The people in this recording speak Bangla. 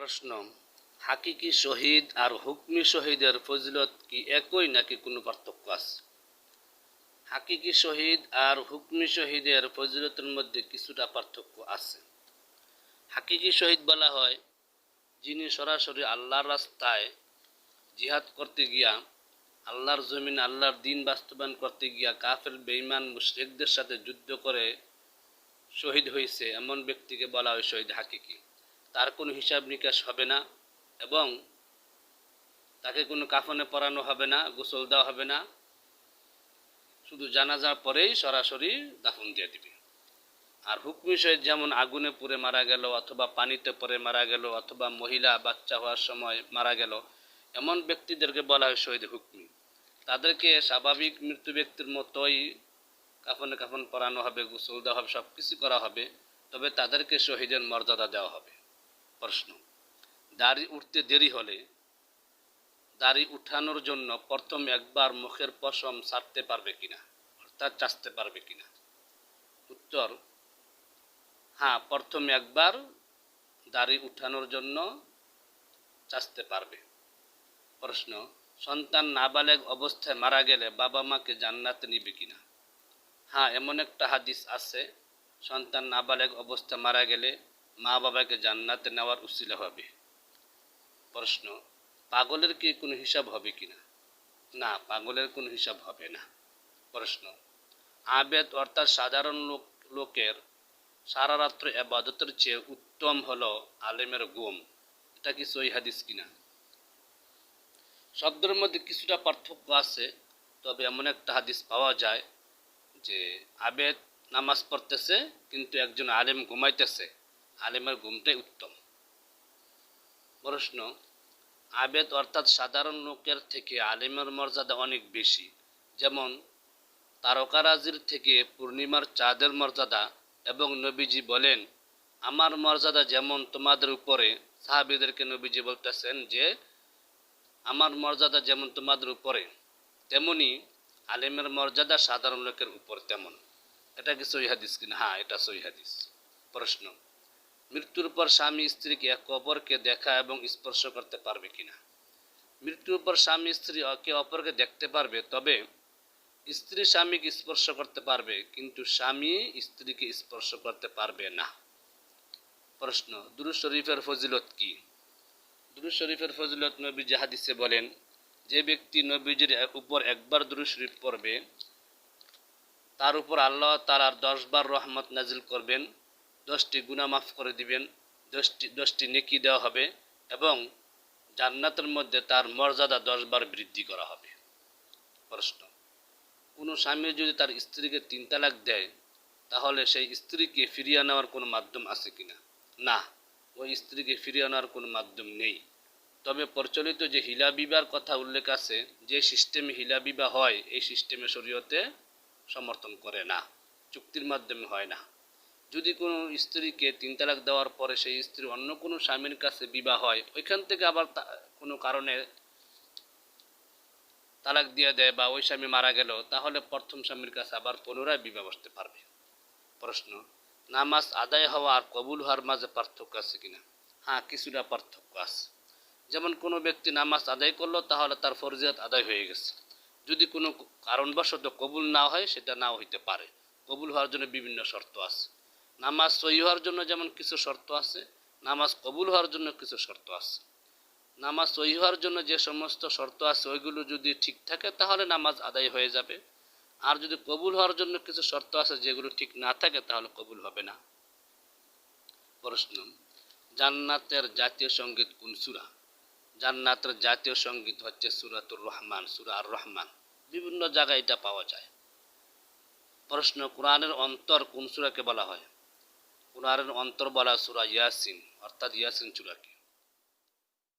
প্রশ্ন, হাকিকি শহীদ আর হুকমি শহীদের ফজিলত কি একই নাকি কোনো পার্থক্য আছে? হাকিকি শহীদ আর হুকমি শহীদের ফজিলতের মধ্যে কিছুটা পার্থক্য আছে। হাকিকি শহীদ বলা হয়, যিনি সরাসরি আল্লাহর রাস্তায় জিহাদ করতে গিয়া, আল্লাহর জমিন, আল্লাহর দিন বাস্তবায়ন করতে গিয়া কাফের বেইমান মুশরিকদের সাথে যুদ্ধ করে শহীদ হয়েছে এমন ব্যক্তিকে বলা হয় শহীদ হাকিকি। তার কোনো হিসাব নিকাশ হবে না এবং তাকে কোনো কাফনে পরানো হবে না, গোসল দেওয়া হবে না। শুধু জানাজার পরেই সরাসরি দাফন দিয়ে দিবে। আর হুকমি শহীদ যেমন আগুনে পুড়ে মারা গেল অথবা পানিতে পড়ে মারা গেল অথবা মহিলা, বাচ্চা হওয়ার সময় মারা গেল, এমন ব্যক্তিদেরকে বলা হয় শহীদ হুকমি। তাদেরকে স্বাভাবিক মৃত্যু ব্যক্তির মতোই কাফনে কাফন পরানো হবে, গোসল দেওয়া হবে সব কিছু করা হবে। তবে তাদেরকে শহীদের মর্যাদা দেওয়া হবে। প্রশ্ন। দাড়ি উঠতে দেরি হলে দাড়ি উঠানোর জন্য প্রথম একবার মুখের পশম ছাড়তে পারবে কিনা, অর্থাৎ চাচতে পারবে কিনা? উত্তর হ্যাঁ প্রথম একবার দাড়ি উঠানোর জন্য চাচতে পারবে। প্রশ্ন, সন্তান নাবালেগ অবস্থায় মারা গেলে বাবা মাকে জান্নাতে নিবে কিনা? হ্যাঁ এমন একটা হাদিস আছে, সন্তান নাবালেগ অবস্থায় মারা গেলে মা বাবাকে জান্নাতে নেওয়ার উচিলা হবে। প্রশ্ন, পাগলের কি কোনো হিসাব হবে কিনা? না, পাগলের কোনো হিসাব হবে না। প্রশ্ন, আবেদ অর্থাৎ সাধারণ লোক, লোকের সারা রাত্র আবাদতের চেয়ে উত্তম হলো আলেমের গুম। এটা কি সই হাদিস কিনা? শব্দের মধ্যে কিছুটা পার্থক্য আছে, তবে এমন একটা হাদিস পাওয়া যায় যে আবেদ নামাজ পড়তেছে, কিন্তু একজন আলেম ঘুমাইতেছে। আলেমের ঘুমটাই উত্তম। প্রশ্ন, আবেদ অর্থাৎ সাধারণ লোকের থেকে আলেমের মর্যাদা অনেক বেশি। যেমন, তারকারাজির থেকে পূর্ণিমার চাঁদের মর্যাদা এবং নবীজি বলেন, আমার মর্যাদা যেমন তোমাদের উপরে। সাহাবিদেরকে নবীজি বলতেছেন যে, আমার মর্যাদা যেমন তোমাদের উপরে, তেমনি আলেমের মর্যাদা সাধারণ লোকের উপর তেমন। এটা কি সহি হাদিস কিনা? হ্যাঁ এটা সহি হাদিস। প্রশ্ন মৃত্যুর পর স্বামী স্ত্রীকে এক অপরকে দেখা এবং স্পর্শ করতে পারবে কিনা? মৃত্যুর পর স্বামী স্ত্রী একে অপরকে দেখতে পারবে, তবে স্ত্রী স্বামীকে স্পর্শ করতে পারবে, কিন্তু স্বামী স্ত্রীকে স্পর্শ করতে পারবে না। প্রশ্ন দুরু শরীফের ফজিলত কি? দুরু শরীফের ফজিলত নবী জাহাদিসে বলেন, যে ব্যক্তি নবীজির উপর একবার দুরু শরীফ পড়বে, তার উপর আল্লাহ তালার দশবার রহমত নাজিল করবেন। দশটি গুণা মাফ করে দিবেন, দশটি দশটি নেকি দেওয়া হবে এবং জান্নাতের মধ্যে তার মর্যাদা দশবার বৃদ্ধি করা হবে। প্রশ্ন, কোনো স্বামী যদি তার স্ত্রীকে তিন তালাক দেয়, তাহলে সেই স্ত্রীকে ফিরিয়ে নেওয়ার কোনো মাধ্যম আছে কিনা? না, ওই স্ত্রীকে ফিরিয়ে নেওয়ার কোনো মাধ্যম নেই। তবে প্রচলিত যে হিলা বিবাহ কথা উল্লেখ আছে, যে সিস্টেমে হিলা বিবাহ হয়, এই সিস্টেমে শরীয়তে সমর্থন করে না, চুক্তির মাধ্যমে হয় না। যদি কোনো স্ত্রীকে তিন তালাক দেওয়ার পরে সেই স্ত্রী অন্য কোনো স্বামীর কাছে বিবাহ হয়, ওইখান থেকে আবার কোনো কারণে তালাক দিয়ে দেয় বা ওই স্বামী মারা গেল, তাহলে প্রথম স্বামীর কাছে আবার পুনরায় বিবাহ বসতে পারবে। প্রশ্ন, নামাজ আদায় হওয়া আর কবুল হওয়ার মাঝে পার্থক্য আছে কিনা? হ্যাঁ কিছুটা পার্থক্য আছে। যেমন কোনো ব্যক্তি নামাজ আদায় করল, তাহলে তার ফরজিয়াত আদায় হয়ে গেছে। যদি কোনো কারণবশত কবুল না হয়, সেটা নাও হইতে পারে। কবুল হওয়ার জন্য বিভিন্ন শর্ত আছে। নামাজ সহি হওয়ার জন্য যেমন কিছু শর্ত আছে, নামাজ কবুল হওয়ার জন্য কিছু শর্ত আছে। নামাজ সহি হওয়ার জন্য যে সমস্ত শর্ত আছে, ওইগুলো যদি ঠিক থাকে, তাহলে নামাজ আদায় হয়ে যাবে। আর যদি কবুল হওয়ার জন্য কিছু শর্ত আছে, যেগুলো ঠিক না থাকে, তাহলে কবুল হবে না। প্রশ্ন, জান্নাতের জাতীয় সংগীত কোন সুরা? জান্নাতের জাতীয় সংগীত হচ্ছে সুরাতুর রহমান, সুরা আর রহমান। বিভিন্ন জায়গায় এটা পাওয়া যায়। প্রশ্ন, কোরআনের অন্তর কোন সুরাকে বলা হয়? কোরআনের অন্তর বলা সুরা ইয়াসিন অর্থাৎ ইয়াসিন চূড়াকে